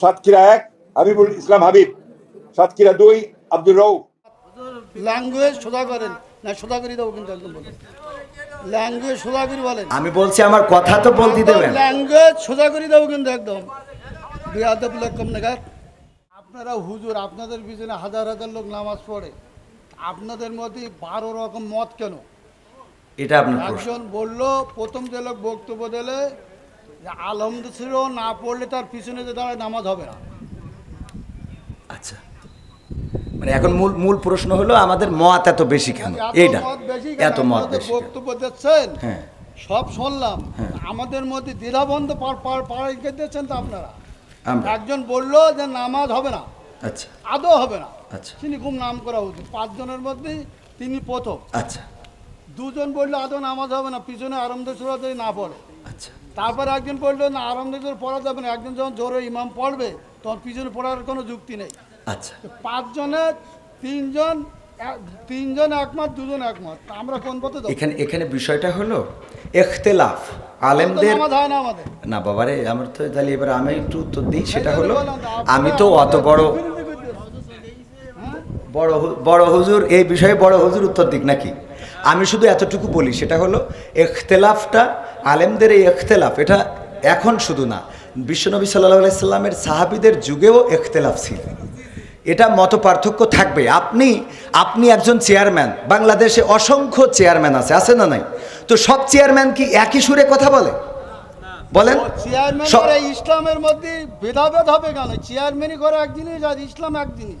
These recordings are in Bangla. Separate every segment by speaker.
Speaker 1: সাতক্ষীরা এক হাবিবুল ইসলাম হাবিব। সাতক্ষীরা দুই আব্দুর রৌফ
Speaker 2: ল্যাঙ্গুয়েজ সোজা করেন। না সোজা করে দেবো কিন্তু একদম বলেন। ল্যাঙ্গুয়েজ সোজা করে বলেন।
Speaker 3: আমি বলছি আমার কথা তো বলতে দেবেন।
Speaker 2: ল্যাঙ্গুয়েজ সোজা করে দেবো কিন্তু একদম। বিয়াদব লক্ষম নেগার আপনারা হুজুর আপনাদের পিছনে হাজার হাজার লোক নামাজ পড়ে। আপনাদের মধ্যে বারো রকম মত কেন?
Speaker 3: এটা আপনার
Speaker 2: একজন বলল প্রথম যে লোক বক্তব্য দিলে না পড়লে তার পিছনে যে দাঁড়ায় নামাজ হবে না।
Speaker 3: আচ্ছা। মানে এখন মূল মূল প্রশ্ন হলো আমাদের মত এত বেশি কেন? এইটা? এত মত বেশি
Speaker 2: বক্তব্য দিচ্ছেন।
Speaker 3: হ্যাঁ।
Speaker 2: সব শুনলাম। আমাদের মধ্যে দ্বিধাবন্ধ দিচ্ছেন তো আপনারা। একজন বলল যে নামাজ হবে না।
Speaker 3: আচ্ছা।
Speaker 2: আদৌ হবে না।
Speaker 3: আচ্ছা।
Speaker 2: তিনি খুব নাম করা উচিত। পাঁচজনের মধ্যে তিনি প্রথম।
Speaker 3: আচ্ছা।
Speaker 2: দুজন বলল আদৌ নামাজ হবে না। পিছনে আরামদের সুরা যদি না পড়ে।
Speaker 3: আচ্ছা।
Speaker 2: তারপর একজন বলল না আরামদের সুরা পড়া যাবে না। একজন যখন জোরে ইমাম পড়বে তখন পিছনে পড়ার কোনো যুক্তি নেই।
Speaker 3: আচ্ছা।
Speaker 2: তো পাঁচজনের তিনজন তিনজন একমত দুজন একমত। আমরা কোন পথে
Speaker 3: এখানে এখানে বিষয়টা হলো এখতেলাফ আলেমদের
Speaker 2: হয় না
Speaker 3: বাবারে আমার তো তাহলে এবার আমি একটু উত্তর দিই সেটা হলো আমি তো অত বড় বড় হু- বড় হুজুর এই বিষয়ে বড় হুজুর উত্তর দিক নাকি? আমি শুধু এতটুকু বলি সেটা হলো এখতেলাফটা আলেমদের এই এখতেলাফ এটা এখন শুধু না বিশ্বনবী সাল্লাহ সাল্লামের সাহাবিদের যুগেও এখতেলাফ ছিল। এটা মত পার্থক্য থাকবে। আপনি আপনি একজন চেয়ারম্যান বাংলাদেশে অসংখ্য চেয়ারম্যান আছে আছে না নাই? তো সব চেয়ারম্যান কি একই সুরে কথা বলে? বলেন।
Speaker 2: চেয়ারম্যান ইসলামের মধ্যে ভেদাভেদ হবে কেন? চেয়ারম্যানই করে এক জিনিস আর ইসলাম এক জিনিস।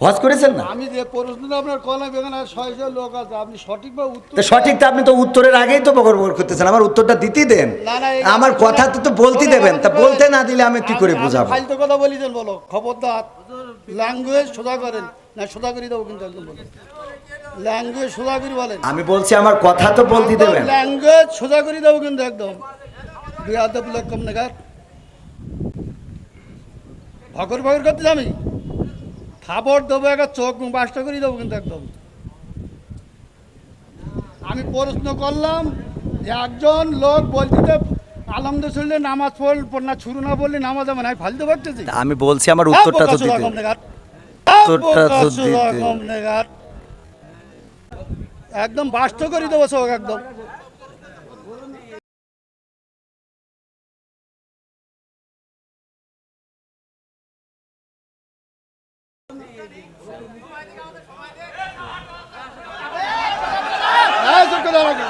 Speaker 3: হজ করেছেন না?
Speaker 2: আমি যে প্রশ্নটা আপনার কলাম এখানে ছয়শো লোক আছে। আপনি সঠিকভাবে উত্তর
Speaker 3: তো সঠিক তো আপনি তো উত্তরের আগেই তো বকর বকর করতেছেন। আমার উত্তরটা দিতেই দেন।
Speaker 2: না, না,
Speaker 3: আমার কথা তো তো বলতে দেবেন। তা বলতে না দিলে আমি কি করে বুঝাবো?
Speaker 2: ফালতু কথা বলিছেন বলো। খবরদার। ল্যাঙ্গুয়েজ সোজা করেন। না সোজা করে দেবো কিন্তু একদম বলেন ল্যাঙ্গুয়েজ সোজা করে বলেন।
Speaker 3: আমি বলছি আমার কথা তো বলতে দেবেন।
Speaker 2: ল্যাঙ্গুয়েজ সোজা করে দেবো কিন্তু একদম। বিয়াদব লক্ষম নেগার ভগর ভগর করতে আমি? খাবার দেবো একটা চোখ বাসটা করে দেবো কিন্তু একদম। আমি প্রশ্ন করলাম যে একজন লোক বলতে আলমদে শুনলে নামাজ পড়ল না শুরু না বললে নামাজ আমার আমি ফালতে পারতেছি
Speaker 3: আমি বলছি আমার উত্তরটা তো দিতে। উত্তরটা তো দিতে।
Speaker 2: একদম বাস্ত করে দেবো চোখ একদম হ্যাঁ, চুপ করে দাঁড়া আগে।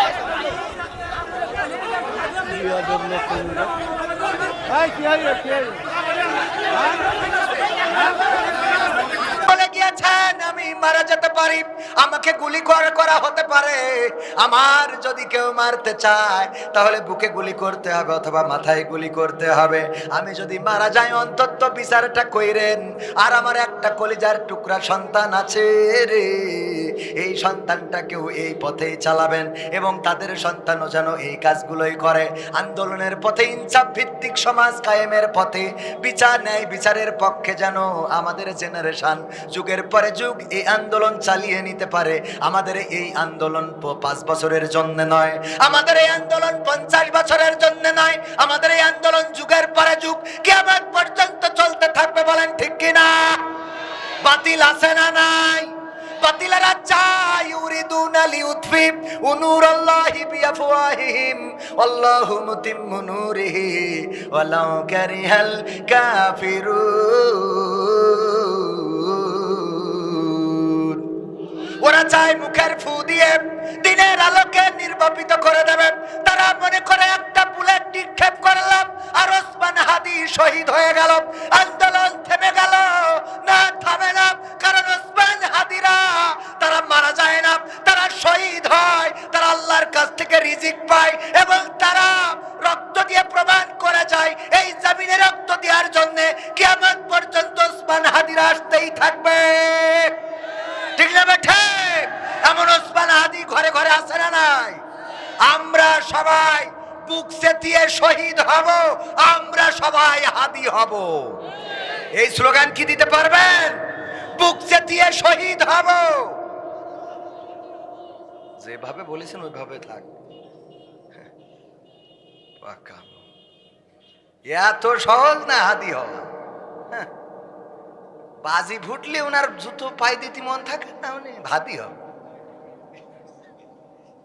Speaker 2: এই, কি হয় রে, কি হয় রে?
Speaker 3: বলে গিয়েছেন, আমি মারা আমাকে গুলি করা হতে পারে। আমার যদি কেউ মারতে চায়, তাহলে বুকে গুলি করতে হবে অথবা মাথায় গুলি করতে হবে। আমি যদি মারা যাই, অন্তত বিচারটা কইরেন। আর আমার একটা কলিজার টুকরা সন্তান আছে রে। এই সন্তানটাকেও এই পথেই চালাবেন এবং তাদের সন্তানও যেন এই কাজগুলোই করে। আন্দোলনের পথে, ইনসাফ ভিত্তিক সমাজ কায়েমের পথে, বিচার ন্যায় বিচারের পক্ষে যেন আমাদের জেনারেশন যুগের পরে যুগ এই আন্দোলন চালিয়ে নিতে পারে। আমাদের এই আন্দোলন পাঁচ বছরের জন্য নয়। আমাদের এই আন্দোলন পঞ্চাশ বছরের জন্য নয়। আমাদের এই আন্দোলন যুগের পরে যুগ কেমন পর্যন্ত চলতে থাকবে বলেন ঠিক কিনা? বাতিল আছে না নাই? ওয়াল্লাহু মুতিম্মু নূরিহি, ওয়ালাউ কারিহাল কাফিরুন। ওরা চায় মুখের ফু দিয়ে দিনের আলোকে নির্বাপিত করে দেবে। তারা মনে করে, একটা বুলেট নিক্ষেপ করলাম, আর ওসমান হাদি শহীদ হয়ে গেল। আন্দোলন থাকবে। ঠিক না ঠিক? এমন ওসমান হাদি ঘরে ঘরে আসে না নাই? আমরা সবাই বুক চেতিয়ে শহীদ হব, আমরা সবাই হাদি হব। এই স্লোগান কি দিতে পারবেন? বুক চেতিয়ে শহীদ হব। যেভাবে বলেছেন, ওইভাবে থাক। এত সহজ না হাদি হওয়া। বাজি ফুটলে ওনার জুতো পাই দিতে মন থাকে না উনি ভাদি হবে।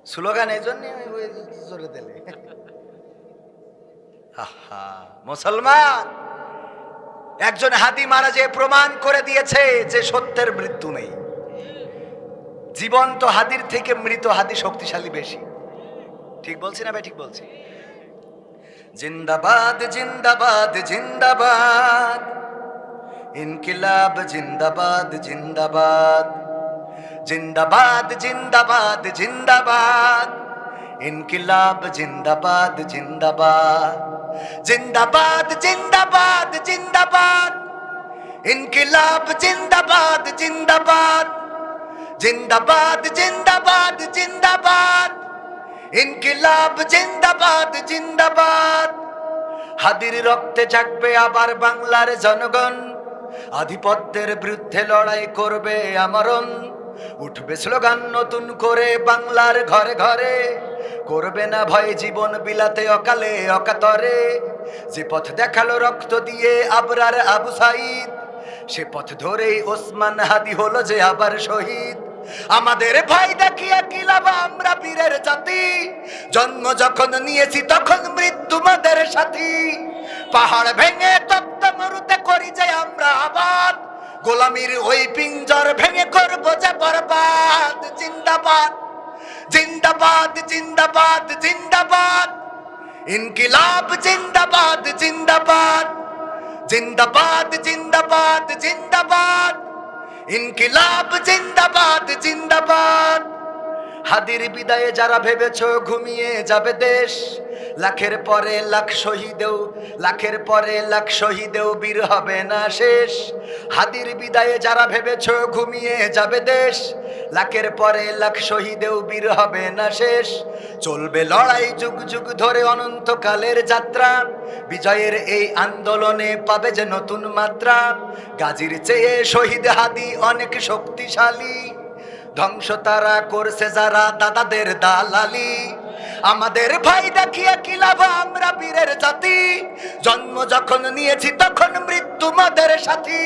Speaker 3: স্লোগান এই জন্য জোরে দিলে। মুসলমান! একজন হাদি মারা যে প্রমাণ করে দিয়েছে যে সত্যের মৃত্যু নেই। জীবন্ত হাদির থেকে মৃত হাদি শক্তিশালী বেশি। ঠিক বলছি না ভাই, ঠিক বলছি? জিন্দাবাদ জিন্দাবাদ জিন্দাবাদ। ইনকিলাব জিন্দাবাদ জিন্দাবাদ। জিন্দাবাদ জিন্দাবাদ জিন্দাবাদ। ইনকিলাব জিন্দাবাদ জিন্দাবাদ। জিন্দাবাদ জিন্দাবাদ জিন্দাবাদ। ইনকিলাব জিন্দাবাদ জিন্দাবাদ। জিন্দাবাদ জিন্দাবাদ জিন্দাবাদ। ইনকিলাব জিন্দাবাদ জিন্দাবাদ। হাদির রক্তে জাগবে আবার বাংলার জনগণ। আধিপত্যের বিরুদ্ধে লড়াই করবে আমরণ। উঠবে স্লোগান নতুন করে বাংলার ঘরে ঘরে। করবে না ভয় জীবন বিলাতে অকালে অকাতরে। যে পথ দেখাল রক্ত দিয়ে আবরার আবু সাইদ, সে পথ ধরেই ওসমান হাদি হলো যে আবার শহীদ। আমাদের ভাই দেখিয়া কি লাভ আমরা বীরের জাতি? জন্ম যখন নিয়েছি তখন মৃত্যু মাদের সাথী। পাহাড় ভেঙে তপ্ত মরুতে করি যে আমরা আবাদ। গোলামির ওই পিঞ্জর ভেঙে করব যে বরবাদ। জিন্দাবাদ জিন্দাবাদ জিন্দাবাদ জিন্দাবাদ। ইনকিলাব, জিন্দাবাদ জিন্দাবাদ। জিন্দাবাদ জিন্দাবাদ জিন্দাবাদ। ইনকিলাব, জিন্দাবাদ জিন্দাবাদ। হাদির বিদায়ে যারা ভেবেছ ঘুমিয়ে যাবে দেশ। লাখের পরে লাখ শহীদেও, লাখের পরে লাখ শহীদেও বীর হবে না শেষ। হাদির বিদায়ে যারা ভেবেছ ঘুমিয়ে যাবে দেশ। লাখের পরে লাখ শহীদেও বীর হবে না শেষ। চলবে লড়াই যুগ যুগ ধরে অনন্তকালের যাত্রা। বিজয়ের এই আন্দোলনে পাবে যে নতুন মাত্রা। গাজীর চেয়ে শহীদ হাদি অনেক শক্তিশালী। ধ্বংস তারা করছে যারা দাদাদের দালালি। আমাদের ভাই দেখিয়া কি লাভ আমরা বীরের জাতি? জন্ম যখন নিয়েছি তখন মৃত্যু মাদের সাথী।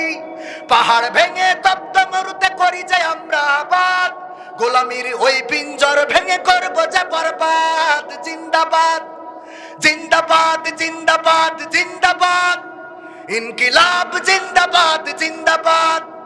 Speaker 3: পাহাড় ভেঙে তপ্ত মরুতে করি যে আমরা আবাদ। গোলামির ওই পিঞ্জর ভেঙে করব যে বরবাদ। জিন্দাবাদ জিন্দাবাদ জিন্দাবাদ জিন্দাবাদ। ইনকিলাব, জিন্দাবাদ জিন্দাবাদ।